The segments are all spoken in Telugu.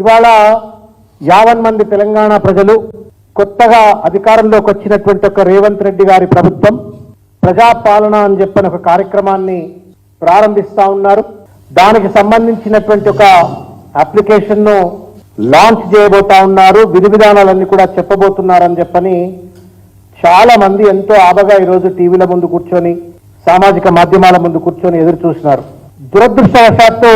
ఇవాళ యావన్ మంది తెలంగాణ ప్రజలు కొత్తగా అధికారంలోకి వచ్చినటువంటి ఒక రేవంత్ రెడ్డి గారి ప్రభుత్వం ప్రజాపాలన అని చెప్పిన ఒక కార్యక్రమాన్ని ప్రారంభిస్తా ఉన్నారు. దానికి సంబంధించినటువంటి ఒక అప్లికేషన్ను లాంచ్ చేయబోతా ఉన్నారు. విధి విధానాలన్నీ కూడా చెప్పబోతున్నారని చెప్పని చాలా మంది ఎంతో ఆబగా ఈరోజు టీవీల ముందు కూర్చొని సామాజిక మాధ్యమాల ముందు కూర్చొని ఎదురు చూస్తున్నారు. దురదృష్టవశాత్తు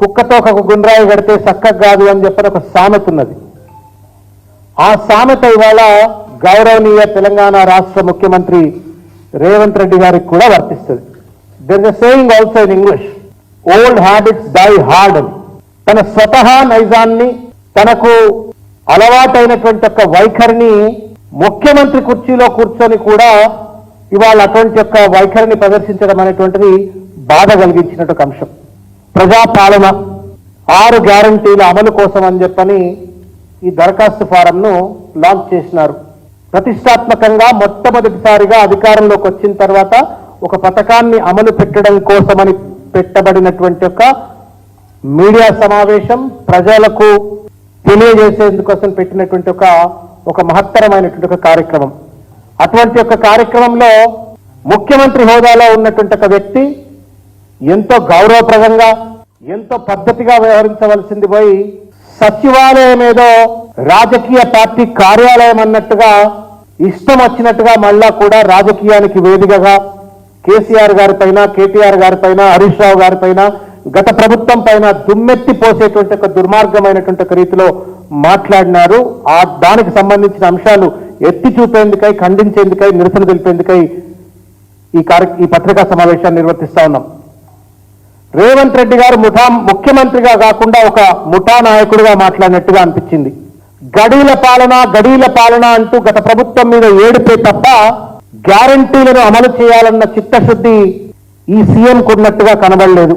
కుక్కతో ఒక గుండ్రాయి కడితే చక్కగా కాదు అని చెప్పని ఒక సామెత ఉన్నది. ఆ సామెత ఇవాళ గౌరవనీయ తెలంగాణ రాష్ట్ర ముఖ్యమంత్రి రేవంత్ రెడ్డి గారికి కూడా వర్తిస్తుంది. There is saying also in English old habits die hard అని. తన స్వతహా నైజాన్ని తనకు అలవాటైనటువంటి ఒక వైఖరిని ముఖ్యమంత్రి కుర్చీలో కూర్చొని కూడా ఇవాళ అటువంటి యొక్క వైఖరిని ప్రదర్శించడం అనేటువంటిది బాధ కలిగించినట్టు అంశం. ప్రజాపాలన ఆరు గ్యారంటీల అమలు కోసం అని చెప్పని ఈ దరఖాస్తు ఫారంను లాంచ్ చేసినారు. ప్రతిష్టాత్మకంగా మొట్టమొదటిసారిగా అధికారంలోకి వచ్చిన తర్వాత ఒక పథకాన్ని అమలు పెట్టడం కోసమని పెట్టబడినటువంటి ఒక మీడియా సమావేశం ప్రజలకు తెలియజేసేందుకోసం పెట్టినటువంటి ఒక ఒక మహత్తరమైనటువంటి ఒక కార్యక్రమం. అటువంటి ఒక కార్యక్రమంలో ముఖ్యమంత్రి హోదాలో ఉన్నటువంటి ఒక వ్యక్తి ఎంతో గౌరవప్రదంగా ఎంతో పద్ధతిగా వ్యవహరించవలసింది పోయి సచివాలయం ఏదో రాజకీయ పార్టీ కార్యాలయం అన్నట్టుగా ఇష్టం వచ్చినట్టుగా మళ్ళా కూడా రాజకీయానికి వేదికగా కేసీఆర్ గారి పైన కేటీఆర్ గారి పైన హరీష్ రావు గారి పైన గత ప్రభుత్వం పైన దుమ్మెత్తి పోసేటువంటి ఒక దుర్మార్గమైనటువంటి ఒక రీతిలో మాట్లాడినారు. ఆ దానికి సంబంధించిన అంశాలు ఎత్తి చూపేందుకై ఖండించేందుకై నిరసన తెలిపేందుకై ఈ కార్య ఈ పత్రికా సమావేశాన్ని నిర్వర్తిస్తా ఉన్నాం. రేవంత్ రెడ్డి గారు ముఠా ముఖ్యమంత్రిగా కాకుండా ఒక ముఠా నాయకుడిగా మాట్లాడినట్టుగా అనిపించింది. గడీల పాలన గడీల పాలన అంటూ గత ప్రభుత్వం మీద ఏడిపే తప్ప గ్యారంటీలను అమలు చేయాలన్న చిత్తశుద్ధి ఈ సీఎం ఉన్నట్టుగా కనబడలేదు.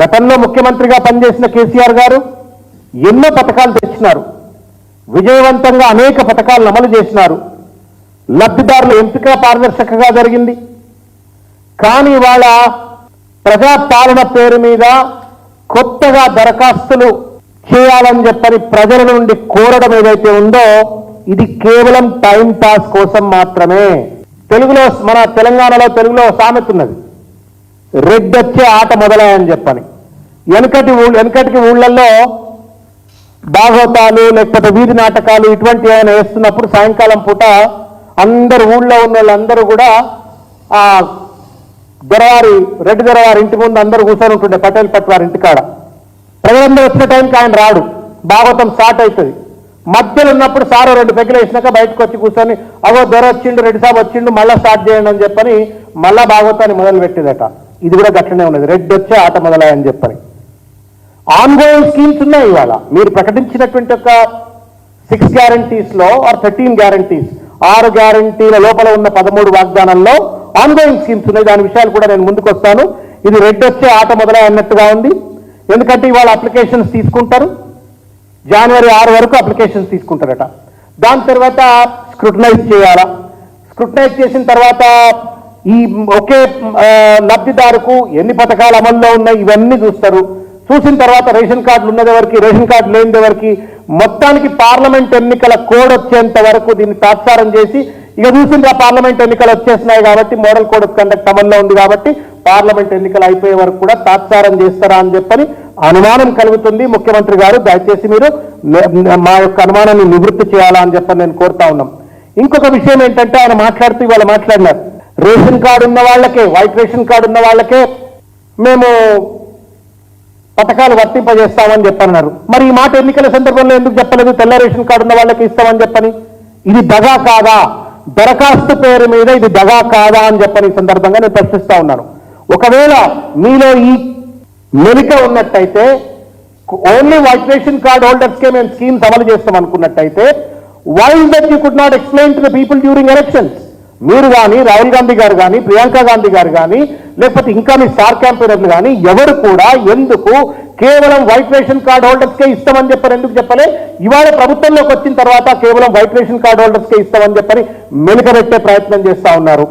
గతంలో ముఖ్యమంత్రిగా పనిచేసిన కేసీఆర్ గారు ఎన్నో పథకాలు తెచ్చినారు. విజయవంతంగా అనేక పథకాలను అమలు చేసినారు. లబ్ధిదారుల ఎంపిక పారదర్శకంగా జరిగింది. కానీ వాళ్ళ ప్రజాపాలన పేరు మీద కొత్తగా దరఖాస్తులు చేయాలని చెప్పని ప్రజల నుండి కోరడం ఏదైతే ఉందో ఇది కేవలం టైం పాస్ కోసం మాత్రమే. తెలుగులో మన తెలంగాణలో తెలుగులో సామెత ఉన్నది. రెడ్డొచ్చే ఆట మొదలయ్యని చెప్పని. వెనకటి ఊళ్ళ వెనకటికి ఊళ్ళల్లో భాగవతాలు లేకపోతే వీధి నాటకాలు ఇటువంటి ఏమైనా వేస్తున్నప్పుడు సాయంకాలం పూట అందరు ఊళ్ళో ఉన్న వాళ్ళందరూ కూడా ఆ దొరవారి రెడ్డి దొరవారి ఇంటి ముందు అందరూ కూర్చొని ఉంటుండే పటేల్ పట్ వారి ఇంటికాడ ప్రజలందరూ వచ్చిన టైంకి ఆయన రాడు. భాగవతం స్టార్ట్ అవుతుంది. మధ్యలో ఉన్నప్పుడు సారు రెండు పెగ్గులు వేసినాక బయటకు వచ్చి కూర్చొని అవో దొర వచ్చిండు రెడ్డి సాబ్ వచ్చిండు మళ్ళా స్టార్ట్ చేయండి అని చెప్పని మళ్ళా భాగవతాన్ని మొదలు పెట్టిందట ఇది కూడా గట్లనే ఉన్నది. రెడ్డి వచ్చే ఆట మొదలయ్యని చెప్పని. ఆన్గోయింగ్ స్కీమ్స్ ఉన్నాయి ఇవాళ. మీరు ప్రకటించినటువంటి ఒక సిక్స్ గ్యారంటీస్లో ఆర్ థర్టీన్ గ్యారంటీస్ ఆరు గ్యారంటీల లోపల ఉన్న పదమూడు వాగ్దానాల్లో ఆన్గోయింగ్ స్కీమ్స్ ఉన్నాయి. దాని విషయాలు కూడా నేను ముందుకు వస్తాను. ఇది రెడ్ వచ్చే ఆట మొదలై అన్నట్టుగా ఉంది. ఎందుకంటే ఇవాళ అప్లికేషన్స్ తీసుకుంటారు. జనవరి ఆరు వరకు అప్లికేషన్స్ తీసుకుంటారట. దాని తర్వాత స్క్రూటనైజ్ చేయాలా? స్క్రూటనైజ్ చేసిన తర్వాత ఈ ఒకే లబ్ధిదారుకు ఎన్ని పథకాలు అమల్లో ఉన్నాయి ఇవన్నీ చూస్తారు. చూసిన తర్వాత రేషన్ కార్డులు ఉన్నదెవరికి రేషన్ కార్డు లేనిదెవరికి మొత్తానికి పార్లమెంట్ ఎన్నికల కోడ్ వచ్చేంత వరకు దీన్ని తాత్సారం చేసి ఇక చూసింది పార్లమెంట్ ఎన్నికలు వచ్చేసినాయి కాబట్టి మోడల్ కోడ్ ఆఫ్ కండక్ట్ అమల్లో ఉంది కాబట్టి పార్లమెంట్ ఎన్నికలు అయిపోయే వరకు కూడా తాత్సారం చేస్తారా అని చెప్పని అనుమానం కలుగుతుంది. ముఖ్యమంత్రి గారు దయచేసి మీరు మా యొక్క అనుమానాన్ని నివృత్తి చేయాలా అని చెప్పని నేను కోరుతా ఉన్నాం. ఇంకొక విషయం ఏంటంటే ఆయన మాట్లాడుతూ ఇవాళ మాట్లాడినారు. రేషన్ కార్డు ఉన్న వాళ్ళకే వైట్ రేషన్ కార్డు ఉన్న వాళ్ళకే మేము పథకాలు వర్తింపజేస్తామని చెప్పన్నారు. మరి ఈ మాట ఎన్నికల సందర్భంలో ఎందుకు చెప్పలేదు? తెల్ల రేషన్ కార్డు ఉన్న వాళ్ళకి ఇస్తామని చెప్పని. ఇది దగా కాదా? దరఖాస్తు పేరు మీద ఇది దగా కాదా అని చెప్పని సందర్భంగా నేను ప్రశ్నిస్తా ఉన్నాను. ఒకవేళ మీలో ఈ మెలిక ఉన్నట్టయితే ఓన్లీ వైట్ రేషన్ కార్డ్ హోల్డర్స్కే మేము స్కీమ్స్ అమలు చేస్తాం అనుకున్నట్టయితే why that you could not explain to the people during elections మీరు కానీ రాహుల్ గాంధీ గారు కానీ ప్రియాంక గాంధీ గారు కానీ లేకపోతే ఇంకా మీ స్టార్ క్యాంపెయినర్లు కానీ ఎవరు కూడా ఎందుకు కేవలం వైట్ రేషన్ కార్డ్ హోల్డర్స్కే ఇస్తామని చెప్పారు? ఎందుకు చెప్పలే? ఇవాళ ప్రభుత్వంలోకి వచ్చిన తర్వాత కేవలం వైట్ రేషన్ కార్డ్ హోల్డర్స్కే ఇస్తామని చెప్పని మెలికబెట్టే ప్రయత్నం చేస్తా ఉన్నారు.